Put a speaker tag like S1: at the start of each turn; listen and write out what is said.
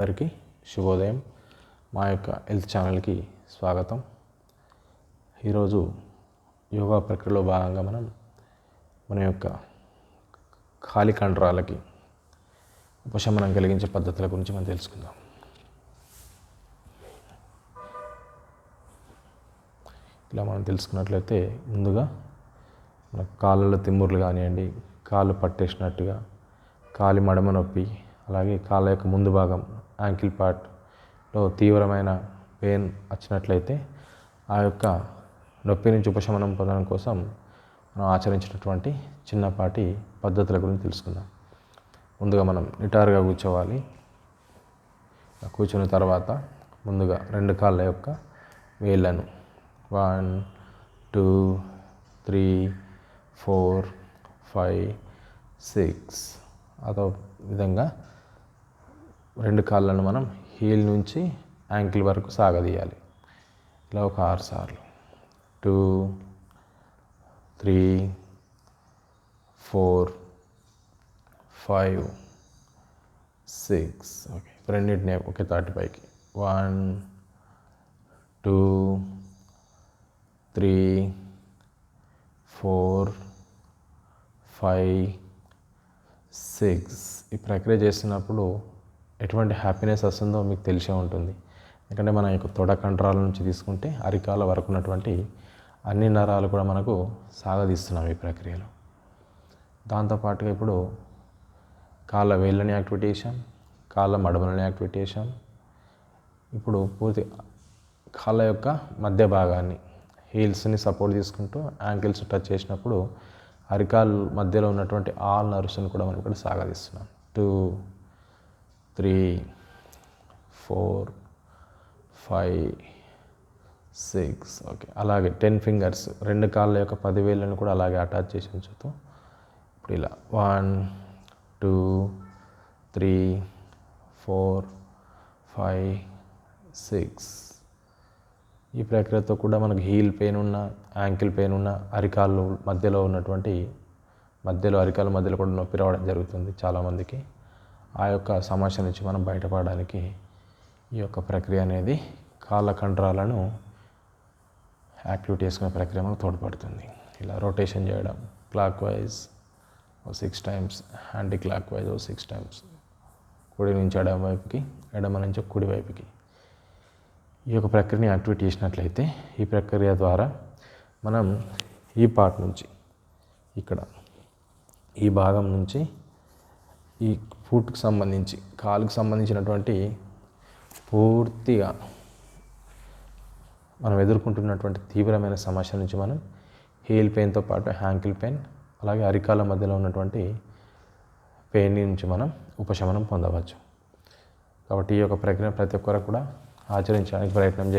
S1: అందరికీ శుభోదయం. మా యొక్క హెల్త్ ఛానల్కి స్వాగతం. ఈరోజు యోగా ప్రక్రియలో భాగంగా మనం మన యొక్క ఖాళీ కండరాలకి ఉపశమనం కలిగించే పద్ధతుల గురించి మనం తెలుసుకుందాం. ఇలా మనం తెలుసుకున్నట్లయితే ముందుగా మన కాళ్ళలో తిమ్ముర్లు కానివ్వండి కాళ్ళు పట్టేసినట్టుగా కాలి మడమ నొప్పి అలాగే కాళ్ళ యొక్క ముందు భాగం యాంకిల్ పార్ట్లో తీవ్రమైన పెయిన్ వచ్చినట్లయితే ఆ యొక్క నొప్పి నుంచి ఉపశమనం పొందడం కోసం మనం ఆచరించినటువంటి చిన్నపాటి పద్ధతుల గురించి తెలుసుకుందాం. ముందుగా మనం నిటారుగా కూర్చోవాలి. కూర్చున్న తర్వాత ముందుగా రెండు కాళ్ళ యొక్క వేళ్ళను. One two three four five six అదో విధంగా రెండు కాళ్ళను మనం హీల్ నుంచి యాంకిల్ వరకు సాగదీయాలి. ఇలా ఒక ఆరు సార్లు. Two three four five six. Okay రెండింటిని ఒకే తాటి పైకి. One two three four five six. ఈ ప్రక్రియ చేస్తున్నప్పుడు ఎటువంటి హ్యాపీనెస్ వస్తుందో మీకు తెలిసే ఉంటుంది. ఎందుకంటే మన యొక్క తొడ కండరాల నుంచి తీసుకుంటే అరికాల వరకు ఉన్నటువంటి అన్ని నరాలు కూడా మనకు సాగదీస్తున్నాం ఈ ప్రక్రియలో. దాంతోపాటుగా ఇప్పుడు కాళ్ళ వేళ్ళని యాక్టివేట్ చేసాం కాళ్ళ మడమలని యాక్టివేట్ చేసాం ఇప్పుడు పూర్తి కాళ్ళ యొక్క మధ్య భాగాన్ని హీల్స్ని సపోర్ట్ తీసుకుంటూ యాంకిల్స్ టచ్ చేసినప్పుడు అరికాల్ మధ్యలో ఉన్నటువంటి ఆల్ నర్వ్స్ని కూడా మనం ఇక్కడ సాగదీస్తున్నాం. Two three four five six okay. అలాగే టెన్ ఫింగర్స్ రెండు కాళ్ళ యొక్క పదివేలను కూడా అలాగే అటాచ్ చేసి ఉంచుతాం ఇప్పుడు ఇలా one two three four five six. ఈ ప్రక్రియతో కూడా మనకు హీల్ పెయిన్ ఉన్న యాంకిల్ పెయిన్ ఉన్న అరికాళ్ళు మధ్యలో ఉన్నటువంటి మధ్యలో అరికాల మధ్యలో కూడా నొప్పి రావడం జరుగుతుంది చాలామందికి. ఆ యొక్క సమస్య నుంచి మనం బయటపడడానికి ఈ యొక్క ప్రక్రియ అనేది కాళ్ళ కండరాలను చేసుకునే ప్రక్రియ మనకు తోడ్పడుతుంది. ఇలా రొటేషన్ చేయడం క్లాక్ వైజ్ ఓ six times anti clock wise ఓ సిక్స్ టైమ్స్ కుడి నుంచి ఎడమ వైపుకి ఎడమ నుంచి కుడి వైపుకి. ఈ యొక్క ప్రక్రియని యాక్టివేట్ చేసినట్లయితే ఈ ప్రక్రియ ద్వారా మనం ఈ పార్ట్ నుంచి ఇక్కడ ఈ భాగం నుంచి ఈ ఫుట్కి సంబంధించి కాలుకి సంబంధించినటువంటి పూర్తిగా మనం ఎదుర్కొంటున్నటువంటి తీవ్రమైన సమస్య నుంచి మనం హీల్ పెయిన్తో పాటు హ్యాంకిల్ పెయిన్ అలాగే అరికాల మధ్యలో ఉన్నటువంటి పెయిన్ నుంచి మనం ఉపశమనం పొందవచ్చు. కాబట్టి ఈ యొక్క ప్రక్రియ ప్రతి ఒక్కరు కూడా ఆచరించడానికి ప్రయత్నం చేయండి.